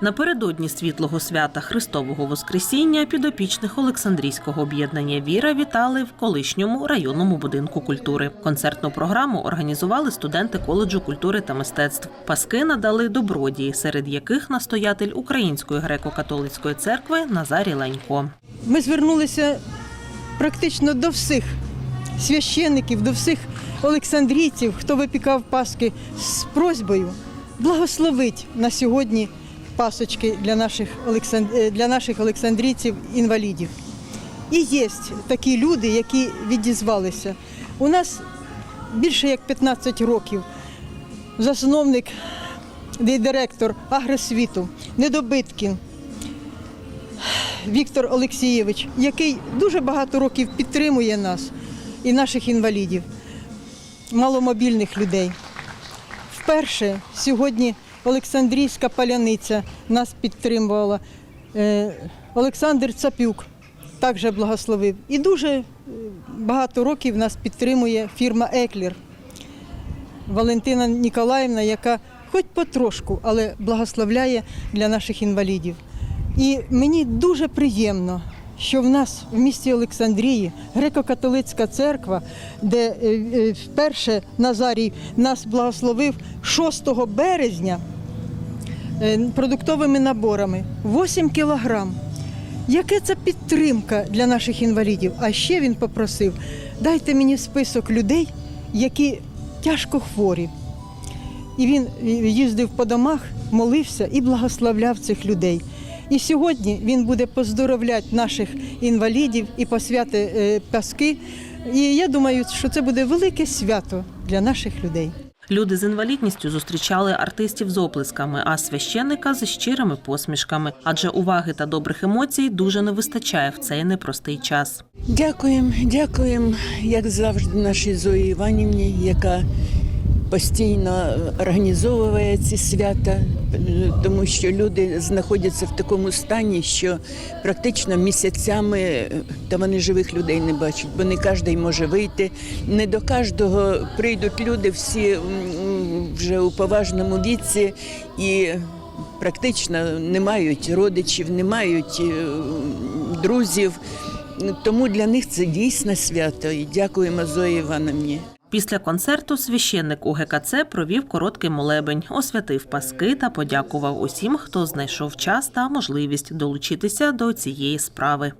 Напередодні світлого свята Христового Воскресіння підопічних Олександрійського об'єднання Віра вітали в колишньому районному будинку культури. Концертну програму організували студенти коледжу культури та мистецтв. Паски надали добродії, серед яких настоятель Української греко-католицької церкви Назарій Ленько. Ми звернулися практично до всіх священників, до всіх олександрійців, хто випікав паски з просьбою благословить на сьогодні пасочки для наших, е, для наших олександрійців інвалідів. І є такі люди, які відізвалися. У нас більше як 15 років засновник директор Агросвіту Недобиткін Віктор Олексійович, який дуже багато років підтримує нас і наших інвалідів, маломобільних людей. Вперше сьогодні Олександрійська паляниця нас підтримувала. Е, Олександр Цапюк також благословив. І дуже е, багато років нас підтримує фірма Еклер. Валентина Ніколаївна, яка хоч потрошку, але благословляє для наших інвалідів. І мені дуже приємно, що в нас в місті Олександрії греко-католицька церква, де е, е, вперше Назарій нас благословив 6 березня е, продуктовими наборами 8 кілограм. Яка це підтримка для наших інвалідів? А ще він попросив: дайте мені список людей, які тяжко хворі. І він їздив по домах, молився і благословляв цих людей. І сьогодні він буде поздоровляти наших інвалідів і посвяти е, паски. І я думаю, що це буде велике свято для наших людей. Люди з інвалідністю зустрічали артистів з оплесками, а священника з щирими посмішками. Адже уваги та добрих емоцій дуже не вистачає в цей непростий час. Дякуємо, дякуємо, як завжди, нашій Зої Іванівні, яка постійно організовує ці свята, тому що люди знаходяться в такому стані, що практично місяцями е, та вони живих людей не бачать, бо не кожен може вийти. Не до кожного прийдуть люди, всі вже у поважному віці і. Практично не мають родичів, не мають е, друзів. Тому для них це дійсно свято. І дякуємо Зої Івановні. Після концерту священник УГКЦ провів короткий молебень, освятив паски та подякував усім, хто знайшов час та можливість долучитися до цієї справи.